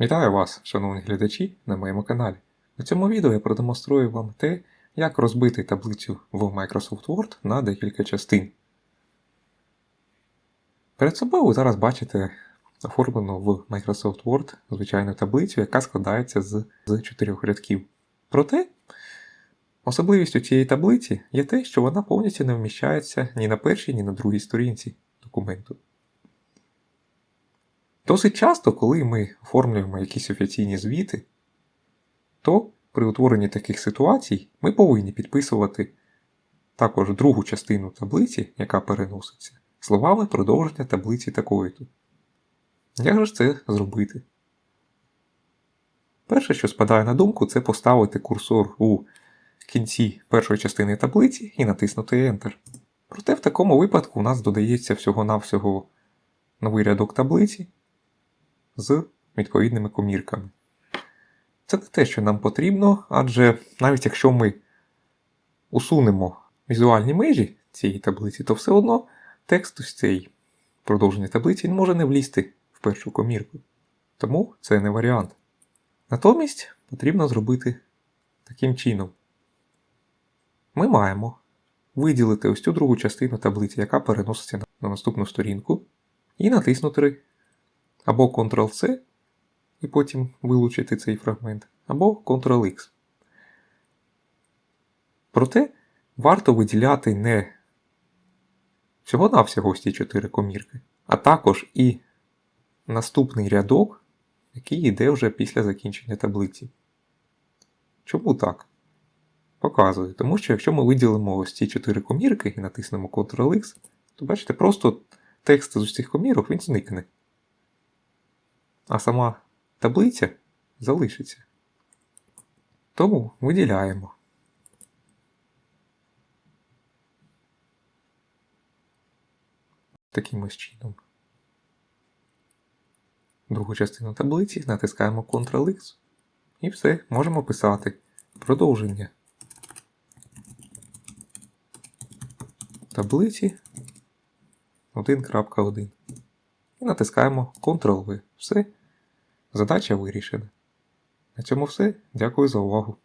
Вітаю вас, шановні глядачі, на моєму каналі. У цьому відео я продемонструю вам те, як розбити таблицю в Microsoft Word на декілька частин. Перед собою ви зараз бачите оформлену в Microsoft Word звичайну таблицю, яка складається з, з чотирьох рядків. Проте, особливістю цієї таблиці є те, що вона повністю не вміщається ні на першій, ні на другій сторінці документу. Досить часто, коли ми оформлюємо якісь офіційні звіти, то при утворенні таких ситуацій ми повинні підписувати також другу частину таблиці, яка переноситься, словами продовження таблиці такої-то. Як же ж це зробити? Перше, що спадає на думку, це поставити курсор у кінці першої частини таблиці і натиснути Enter. Проте в такому випадку у нас додається всього-навсього новий рядок таблиці з відповідними комірками. Це не те, що нам потрібно, адже навіть якщо ми усунемо візуальні межі цієї таблиці, то все одно текст ось цей продовження таблиці він може не влізти в першу комірку. Тому це не варіант. Натомість потрібно зробити таким чином. Ми маємо виділити ось цю другу частину таблиці, яка переноситься на наступну сторінку, і натиснути або Ctrl-C і потім вилучити цей фрагмент, або Ctrl-X. Проте варто виділяти не всього-навсього ці чотири комірки, а також і наступний рядок, який йде вже після закінчення таблиці. Чому так? Показую. Тому що якщо ми виділимо ось ці чотири комірки і натиснемо Ctrl-X, то бачите, просто текст з усіх комірок він зникне а сама таблиця залишиться. Тому виділяємо. Таким ось чином. Другу частину таблиці натискаємо Ctrl-X і все, можемо писати продовження таблиці 1.1. І натискаємо Ctrl-V. Все. Задача вирішена. На цьому все. Дякую за увагу.